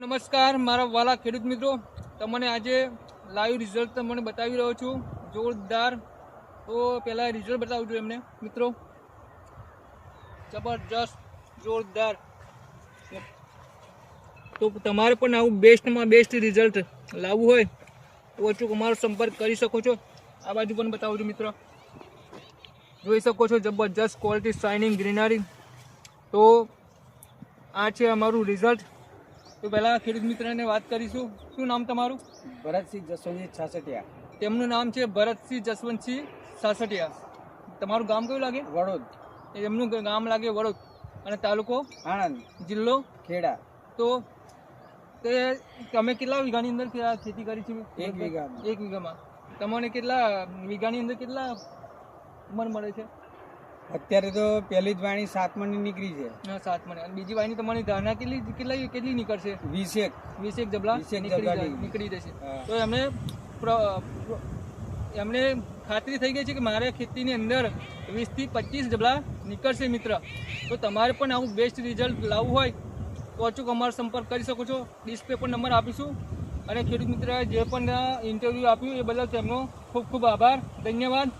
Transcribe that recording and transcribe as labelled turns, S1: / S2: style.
S1: નમસ્કાર, મારા વાલા ખેડૂત મિત્રો. તમને આજે લાઈવ રિઝલ્ટ તમને બતાવી રહ્યો છું. જોરદાર. તો પહેલાં રિઝલ્ટ બતાવું છું એમને, મિત્રો. જબરજસ્ત, જોરદાર. તો તમારે પણ આવું બેસ્ટમાં બેસ્ટ રિઝલ્ટ લાવવું હોય, તો અચૂક અમારો સંપર્ક કરી શકો છો. આ બાજુ પણ બતાવું છું, મિત્રો. જોઈ શકો છો જબરજસ્ત ક્વોલિટી શાઇનિંગ ગ્રીનરી તો આ છે અમારું રિઝલ્ટ તો પહેલાં ખેડૂત મિત્રને વાત કરીશું. શું નામ તમારું?
S2: ભરતસિંહ જસવંતસિંહ છાસઠિયા.
S1: તેમનું નામ છે ભરતસિંહ જસવંતસિંહ છાસઠિયા. તમારું ગામ કયું લાગે?
S2: વડોદ.
S1: એમનું ગામ લાગે વડોદ. અને તાલુકો?
S2: આણંદ.
S1: જિલ્લો?
S2: ખેડા.
S1: તો તે તમે કેટલા વીઘાની અંદર ખેતી કરી છે?
S2: એક વીઘા
S1: એક વીઘામાં. તમને કેટલા વીઘાની અંદર કેટલા ઉંમર મળે છે?
S2: અત્યારે તો પહેલી જ વાણી સાત મણની નીકળી છે.
S1: સાત મણ અને બીજી વાણી તમારી ધારણા કેટલી કેટલી કેટલી નીકળશે?
S2: વીસેક.
S1: વીસેક જબલા નીકળી
S2: જબલા નીકળી.
S1: નીકળી જશે. તો એમને એમને ખાતરી થઈ ગઈ છે કે મારે ખેતીની અંદર વીસથી પચીસ જબલા નીકળશે મિત્ર. તો તમારે પણ આવું બેસ્ટ રિઝલ્ટ લાવવું હોય તો અચૂક અમારો સંપર્ક કરી શકો છો. ડિસ્પ્લે પર નંબર આપીશું. અને ખેડૂત મિત્રએ જે પણ ઇન્ટરવ્યૂ આપ્યું એ બદલ તેમનો ખૂબ ખૂબ આભાર. ધન્યવાદ.